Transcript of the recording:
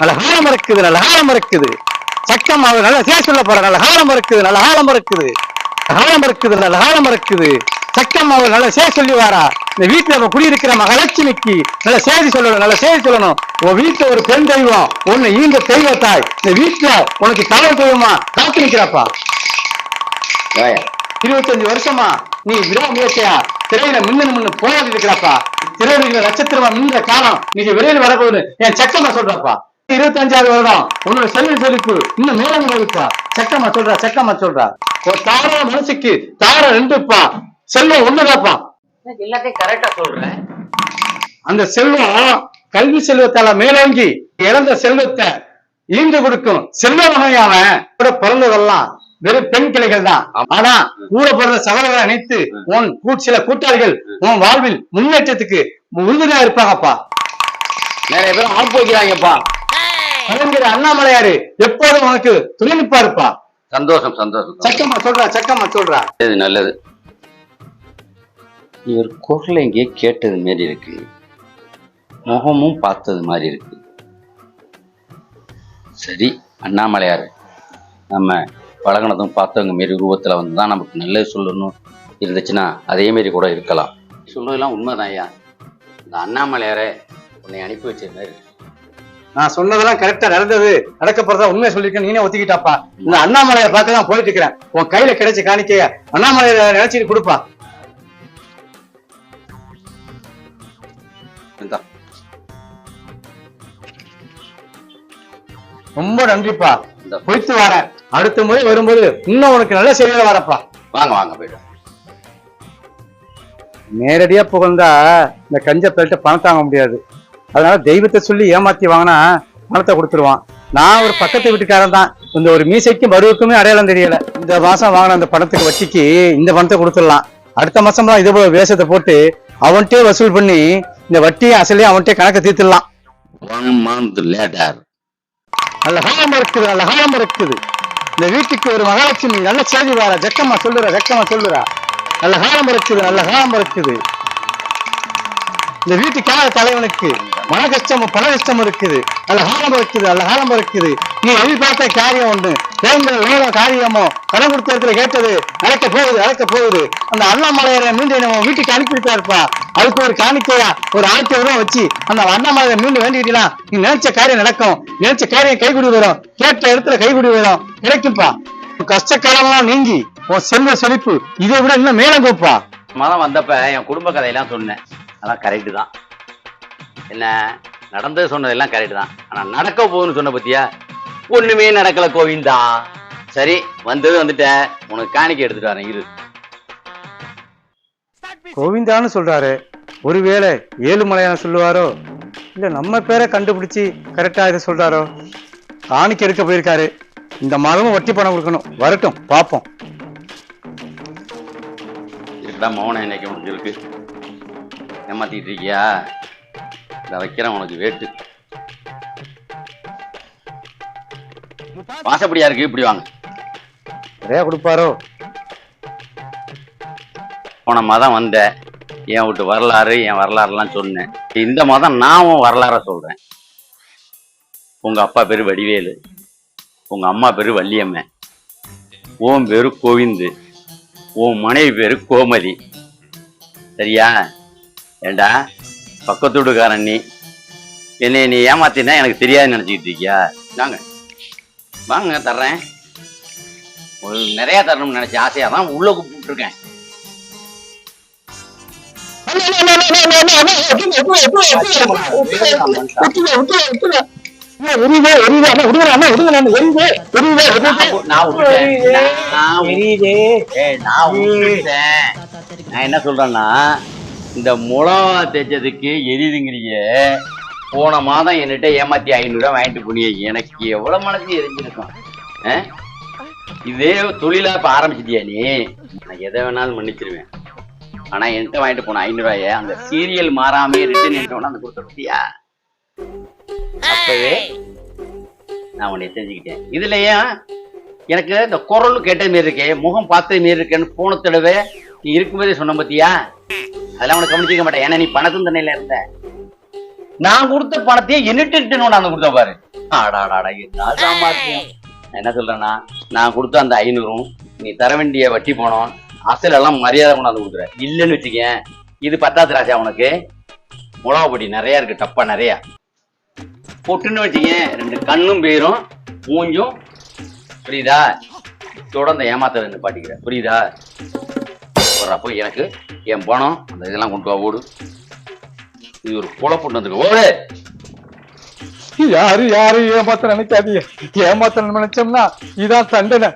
நல்ல காலம் இருக்குது நல்ல காலம் இருக்குது சட்டம் அவர் நல்ல சே சொல்ல போற நல்ல காலம் இருக்குது நல்ல காலம் இருக்குது காலம் இருக்குது நல்ல காலம் இருக்குது சட்டம் அவர் நல்ல சே சொல்லி வாரா இந்த வீட்டுல நம்ம குடியிருக்கிற மகாலட்சுமிக்கு நல்ல செய்தி சொல்லணும் நல்ல செய்தி சொல்லணும். உன் வீட்டுல ஒரு பெண் தெய்வம் உன்னை ஈந்த தெய்வ தாய் இந்த வீட்டுல உனக்கு காவல் தெய்வமா காத்து நிக்கிறாப்பா இருபத்தஞ்சு வருஷமா நீ விடாமுயற்சியா திரையில மின்னு மின்னு போராடி இருக்கிறாப்பா. திரையில நட்சத்திரமா நின்ற காலம் நீங்க வெளியில வரப்போகுது என் சக்கமா சொல்றாப்பா. இருபத்தஞ்சாவது வருடம் உன்னோட செல்வ செழிப்பு இன்னும் மேலும் இருக்கா சக்கமா சொல்றா சக்கமா சொல்றா. ஒரு தாரா மனசுக்கு தாரா ரெண்டுப்பா. செல்வம் ஒண்ணுதாப்பா. எல்லாத்தையும் கரெக்டா சொல்றேன். அந்த செல்வம் கல்வி செல்வத்தால மேலோங்கி இழந்த செல்வத்தை ஈண்டு கொடுக்கும் செல்வமகையாவன் கூட பிறந்ததெல்லாம் வெறும் பெண் கிளைகள் தான். ஆனா கூட பிறந்த சகோதரரை அனைத்து உன் சில கூட்டாளிகள் உன் வாழ்வில் முன்னேற்றத்துக்கு உறுதுணையா இருப்பாங்கப்பா. நிறைய பேர் ஆப் வைக்கிறாங்கப்பா. கலைஞர் அண்ணாமலையாரு எப்போதும் உனக்கு துணை நிப்பா இருப்பா சந்தோஷம் சந்தோஷம். சக்கமா சொல்றா சக்கமா சொல்றா. இது நல்லது. இவர் குரல் எங்கேயே கேட்டது மாரி இருக்கு. முகமும் பார்த்தது மாதிரி இருக்கு. சரி அண்ணாமலையார் நம்ம பழகினதும் பார்த்தவங்க மாரி உருவத்தில் வந்து தான் நமக்கு நல்லது சொல்லணும் இருந்துச்சுன்னா அதே மாரி கூட இருக்கலாம். சொல்றதெல்லாம் உண்மைதான் ஐயா. இந்த அண்ணாமலையாரை உன்னை அனுப்பி வச்சிருந்தாரு நான் சொன்னதெல்லாம் கரெக்டா நடந்தது. நடக்க போறதா உண்மையை சொல்லிருக்கேன் நீனே ஒத்துக்கிட்டாப்பா. இந்த அண்ணாமலையை பார்க்க தான் போயிட்டு இருக்கிறேன். உன் கையில கிடைச்ச காணிக்கைய அண்ணாமலையை நினைச்சிட்டு கொடுப்பா. ரொம்ப நன்றிப்பா. இந்த போயிட்டு வரேன் அடுத்த முறை வரும்போது இன்னும் உனக்கு நல்ல செய்தியில வரப்பா. வாங்க வாங்க போயிடும் நேரடியா புகழ்ந்தா இந்த கஞ்ச பெல்ட்ட பணம் தாங்க முடியாது. அதனால தெய்வத்தை சொல்லி ஏமாத்தி வாங்கினா பணத்தை கொடுத்துருவான். நான் ஒரு பக்கத்து வீட்டுக்காரன் தான். இந்த ஒரு மீசைக்கும் பருவுக்குமே அடையாளம் தெரியல. இந்த மாசம் வாங்கின அந்த பணத்துக்கு வட்டிக்கு இந்த பணத்தை கொடுத்துடலாம். அடுத்த மாசம்லாம் இதே போல வேஷத்தை போட்டு அவன்கிட்டயே வசூல் பண்ணி இந்த வட்டியும் அசலையும் அவன்கிட்டயே கணக்கை தீர்த்துடலாம். ஒன் இருக்குது நல்ல இருக்குது இந்த வீட்டுக்கு ஒரு மகாலட்சுமி நல்ல செய்தி வாரா ஜக்கம்மா சொல்லுறா ஜக்கம்மா சொல்லுறா. நல்ல காலம் இருக்குது நல்ல காலம் இருக்குது இந்த வீட்டுக்காக தலைவனுக்கு? மன கஷ்டம் பல கஷ்டம் இருக்குது. நல்ல காலம் இருக்குது நல்ல காலம் இருக்குது நீ எதிர்பார்த்த காரியம் ஒண்ணு வேங்கிற காரியமோ கடன் கொடுத்த இடத்துல கேட்டது நடக்க போகுது நடக்க போகுது. அந்த அண்ணாமலையரை மீண்டும் நம்ம வீட்டுக்கு அனுப்பிட்டு இருப்பா அதுக்கு ஒரு காணிக்கையா ஒரு ஆயிரத்தி வச்சு அந்த அண்ணாமலையை மீண்டும் வேண்டிக்கிட்டலாம் நீ நினைச்ச காரியம் நடக்கும். நினைச்ச காரியம் கைகுடி வரும். கேட்ட இடத்துல கைகுடி வரும். கிடைக்கும்பா. கஷ்ட காலம்லாம் நீங்கி உன் செல்வ செழிப்பு இதை விட இன்னும் மேலும் கோப்பா மதம் வந்தப்ப என் குடும்ப கதையெல்லாம் சொன்னேன். அதான் கரெக்டு தான். என்ன? நடந்தது சொன்னதெல்லாம் கரெக்டு தான். ஆனா நடக்க போகுதுன்னு சொன்ன பத்தியா? ஒண்ணுமே நடக்கல கோவிந்தா. சரி வந்தது வந்துட்டேன். உனக்கு காணிக்கை எடுத்துட்டு வரேன். இரு. கோவிந்தான்னு சொல்றாரு. ஒருவேளை ஏழுமலையான சொல்லுவாரோ? இல்ல நம்ம பேரை கண்டுபிடிச்சு கரெக்டா இதை சொல்றாரோ? காணிக்க எடுக்க போயிருக்காரு. இந்த மாதமும் வட்டி பணம் கொடுக்கணும். வரட்டும் பார்ப்போம். இருக்குடா மௌனம் இன்னைக்கு உனக்கு இருக்கு? ஏமாத்திட்டு இருக்கியா? இதை வைக்கிறேன் உனக்கு வேட்டு. வாசப்படியா இருக்கு? இப்படி வாங்க. நிறையா கொடுப்பாரோ? போன மாதம் வந்தேன். என் வீட்டு வரலாறு என் வரலாறுலாம் சொன்னேன். இந்த மாதம் நான் வரலாற சொல்றேன். உங்க அப்பா பேரு வடிவேலு. உங்க அம்மா பேரு வள்ளியம்மன். ஓம் பேரு கோவிந்து. உன் மனைவி பேரு கோமதி. சரியா? ஏண்டா? பக்கத்து வீட்டுக்காரன் நீ. என்னை நீ ஏமாத்தினா எனக்கு தெரியாதுன்னு நினச்சிக்கிட்டு இருக்கியா? வாங்க. வாங்க தர்றேன். ஒரு நிறைய தரணும்னு நினைச்ச ஆசையாக தான் உள்ளே கூப்பிட்டுருக்கேன். நான் விட்டுட்டேன். விடுங்க விட்டுட்டேன். ஏய், நான் விட்டுட்டேன். நான் என்ன சொல்றேன்னா இந்த முளம் தேய்ச்சதுக்கு எரியுதுங்கிறீங்க போன மாதம் என்கிட்ட ஏமாத்தி ஐநூறு வாங்கிட்டு போனியே எனக்கு எவ்வளவு மனசு எரிஞ்சிருக்கும் ஆ? இதே தொழிலா இப்ப ஆரம்பிச்சிட்டியா நீ நான் எதை வேணாலும் மன்னிச்சிருவேன் ஆனா என்கிட்ட வாங்கிட்டு போன ஐநூறு ரூபாய அந்த சீரியல் மாறாமே ரிட்டர்ன் என்கிட்ட அந்த கொடுத்த பத்தியா அப்பவே நான் உன்னை தெரிஞ்சுக்கிட்டேன். இதுல ஏன் எனக்கு இந்த குரல் கேட்ட மாரி இருக்கே முகம் பார்த்த மாரி இருக்கேன்னு போன தடவை நீ இருக்கும்போதே சொன்ன பத்தியா? அதெல்லாம் உனக்கு கவனிச்சிக்க மாட்டேன். ஏன்னா நீ பணத்தும் தண்ணியில இருந்த. நான் கொடுத்த பணத்தையே என்னட்டு நான் கொடுத்த பாரு. ஆடாடாடா என்ன என்ன சொல்றேன்னா நான் கொடுத்த அந்த ஐநூறும் நீ தர வேண்டிய வட்டி பணம் அசல் எல்லாம் மரியாதை கொண்டாந்து கொடுக்குற இல்லைன்னு வச்சுக்கேன் இது பத்தாது ராஜா உனக்கு மிளகா பொடி நிறைய இருக்கு டப்பா நிறைய. பொட்டுன்னு வச்சுக்கேன் ரெண்டு கண்ணும் பேரும் மூஞ்சும். புரியுதா? தொடர்ந்து ஏமாத்த வந்து பாட்டிக்கிறேன் புரியுதா? அப்போ எனக்கு என் பணம் அந்த இதெல்லாம் கொண்டு வா ஓடு. இது ஒரு குழப்பம் பொண்ணு வந்துருக்கு ஓடு! யாரு யாரு ஏமாத்த நினைக்காதீங்க. ஏமாத்த நினைச்சோம்னா இதான் தண்டனை.